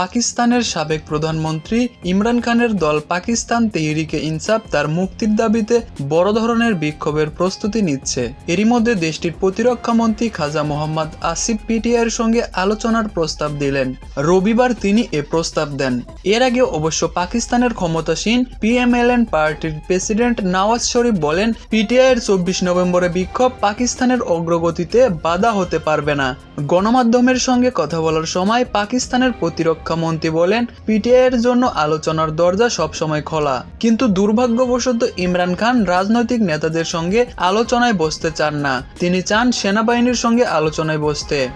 পাকিস্তানের সাবেক প্রধানমন্ত্রী ইমরান খানের দল পাকিস্তান তেহরিকে ইনসাফ তার মুক্তির দাবিতে বড় ধরনের বিক্ষোভের প্রস্তুতি নিচ্ছে। এরই মধ্যে দেশটির প্রতিরক্ষা মন্ত্রী খাজা মোহাম্মদ আসিফ পিটিআইয়ের সঙ্গে আলোচনার প্রস্তাব দিলেন। রবিবার তিনি এ প্রস্তাব দেন। এর আগে অবশ্য পাকিস্তানের ক্ষমতাসীন পিএমএলএন পার্টির প্রেসিডেন্ট নওয়াজ শরীফ বলেন, পিটিআইয়ের চব্বিশ নভেম্বরে বিক্ষোভ পাকিস্তানের অগ্রগতিতে বাধা হতে পারবে না। গণমাধ্যমের সঙ্গে কথা বলার সময় পাকিস্তানের প্রতিরক্ষা মন্ত্রী বলেন পিটিআই এর জন্য আলোচনার দরজা সবসময় খোলা। কিন্তু দুর্ভাগ্যবশত ইমরান খান রাজনৈতিক নেতাদের সঙ্গে আলোচনায় বসতে চান না। তিনি চান সেনাবাহিনীর সঙ্গে আলোচনায় বসতে।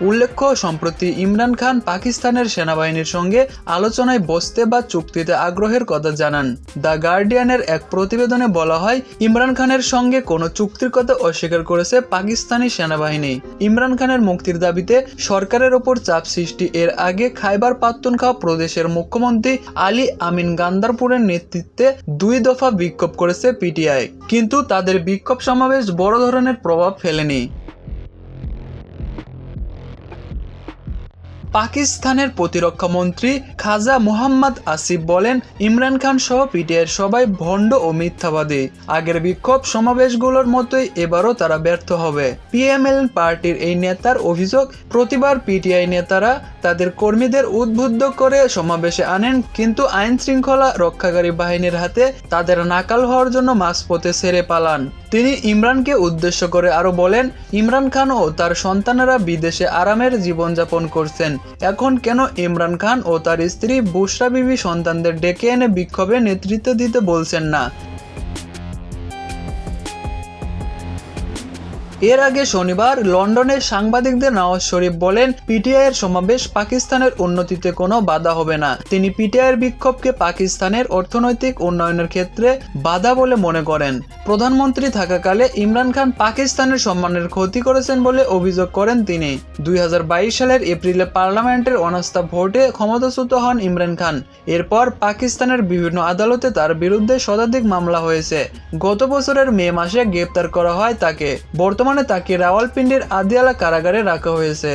উল্লেখ্য, সম্প্রতি ইমরান খান পাকিস্তানের সেনাবাহিনীর সঙ্গে আলোচনায় বসতে বা চুক্তিতে আগ্রহের কথা জানান। দ্য গার্ডিয়ানের এক প্রতিবেদনে বলা হয়, ইমরান খানের সঙ্গে কোনো চুক্তির কথা অস্বীকার করেছে পাকিস্তানি সেনাবাহিনী। ইমরান খানের মুক্তির দাবিতে সরকারের ওপর চাপ সৃষ্টি। এর আগে খাইবার পাত্তুনখাও প্রদেশের মুখ্যমন্ত্রী আলী আমিন গান্দারপুরের নেতৃত্বে দুই দফা বিক্ষোভ করেছে পিটিআই। কিন্তু তাদের বিক্ষোভ সমাবেশ বড় ধরনের প্রভাব ফেলেনি। পাকিস্তানের প্রতিরক্ষা মন্ত্রী খাজা মোহাম্মদ আসিফ বলেন, ইমরান খান সহ পিটিআইয়ের সবাই ভণ্ড ও মিথ্যাবাদী। আগের বিক্ষোভ সমাবেশগুলোর মতোই এবারও তারা ব্যর্থ হবে। পিএমএল পার্টির এই নেতার অভিযোগ, প্রতিবার পিটিআই নেতারা তাদের কর্মীদের উদ্বুদ্ধ করে সমাবেশে আনেন, কিন্তু আইন শৃঙ্খলা রক্ষাকারী বাহিনীর হাতে তাদের নাকাল হওয়ার জন্য মাঝপথে সেরে পালান। তিনি ইমরানকে উদ্দেশ্য করে আরও বলেন, ইমরান খান ও তার সন্তানেরা বিদেশে আরামের জীবনযাপন করছেন। এখন কেন ইমরান খান ও তার স্ত্রী বুশরা বিবি সন্তানদের ডেকে এনে বিক্ষোভে নেতৃত্ব দিতে বলছেন না? এর আগে শনিবার লন্ডনের সাংবাদিকদের নওয়াজ শরীফ বলেন পিটিআই এর সমাবেশ পাকিস্তানের উন্নতিতে কোনো বাধা হবে না। তিনি পিটিআই এর বিক্ষোভকে পাকিস্তানের অর্থনৈতিক উন্নয়নের ক্ষেত্রে বাধা বলে মনে করেন। প্রধানমন্ত্রী থাকাকালে ইমরান খান পাকিস্তানের সম্মানের ক্ষতি করেছেন বলে অভিযোগ করেন তিনি। দুই হাজার বাইশ সালের এপ্রিলে পার্লামেন্টের অনাস্থা ভোটে ক্ষমতাচ্যুত হন ইমরান খান। এরপর পাকিস্তানের বিভিন্ন আদালতে তার বিরুদ্ধে শতাধিক মামলা হয়েছে। গত বছরের মে মাসে গ্রেপ্তার করা হয় তাকে। বর্তমানে তাকে রাওয়ালপিন্ডির আদিয়ালা কারাগারে রাখা হয়েছে।